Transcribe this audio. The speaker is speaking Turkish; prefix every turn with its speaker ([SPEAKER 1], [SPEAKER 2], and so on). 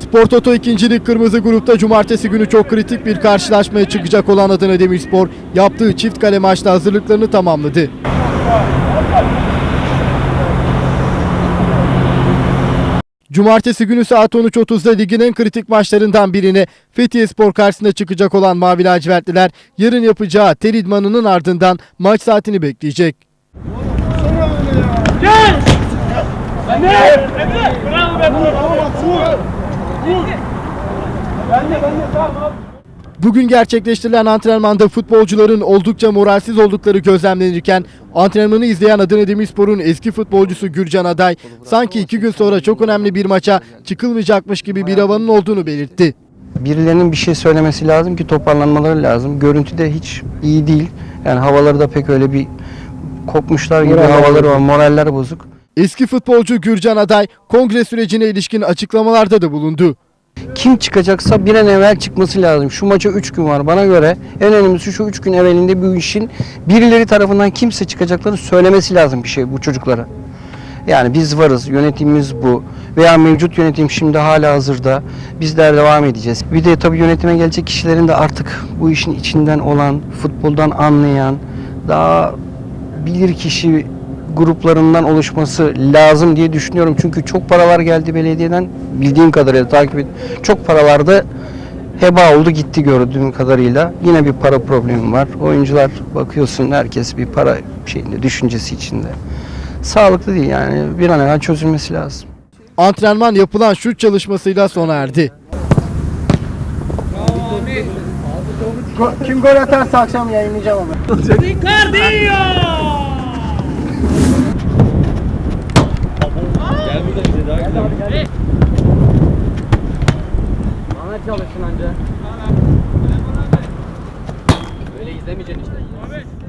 [SPEAKER 1] Spor Toto 2. Lig Kırmızı Grup'ta cumartesi günü çok kritik bir karşılaşmaya çıkacak olan Adana Demirspor yaptığı çift kale maçta hazırlıklarını tamamladı. Cumartesi günü saat 13.30'da ligin en kritik maçlarından birine Fethiye Spor karşısında çıkacak olan Mavi Lacivertliler yarın yapacağı tel idmanının ardından maç saatini bekleyecek. Bugün gerçekleştirilen antrenmanda futbolcuların oldukça moralsiz oldukları gözlemlenirken antrenmanı izleyen Adana Demirspor'un eski futbolcusu Gürcan Aday sanki iki gün sonra çok önemli bir maça çıkılmayacakmış gibi bir havanın olduğunu belirtti.
[SPEAKER 2] Birilerinin bir şey söylemesi lazım ki toparlanmaları lazım. Görüntü de hiç iyi değil. Yani havaları da pek öyle bir kopmuşlar gibi
[SPEAKER 1] Moraller
[SPEAKER 2] havaları var. Moraller bozuk.
[SPEAKER 1] Eski futbolcu Gürcan Aday kongre sürecine ilişkin açıklamalarda da bulundu.
[SPEAKER 2] Kim çıkacaksa bir an evvel çıkması lazım. Şu maça 3 gün var. Bana göre en önemlisi şu 3 gün evvelinde bu işin birileri tarafından kimse çıkacakları söylemesi lazım bir şey bu çocuklara. Yani biz varız, yönetimimiz bu veya mevcut yönetim şimdi hala hazırda. Bizler devam edeceğiz. Bir de tabii yönetime gelecek kişilerin de artık bu işin içinden olan, futboldan anlayan, daha bilir kişi gruplarından oluşması lazım diye düşünüyorum. Çünkü çok paralar geldi belediyeden bildiğim kadarıyla takip et. Çok paralar da heba oldu gitti gördüğüm kadarıyla. Yine bir para problemi var. Oyuncular bakıyorsun herkes bir para şeyinde düşüncesi içinde. Sağlıklı değil yani bir an evvel çözülmesi lazım.
[SPEAKER 1] Antrenman yapılan şut çalışmasıyla sona erdi.
[SPEAKER 2] Kim gol atarsa akşam yayınlayacağım ama.
[SPEAKER 3] Bana çalışsın anca. Öyle izlemeyeceksin işte.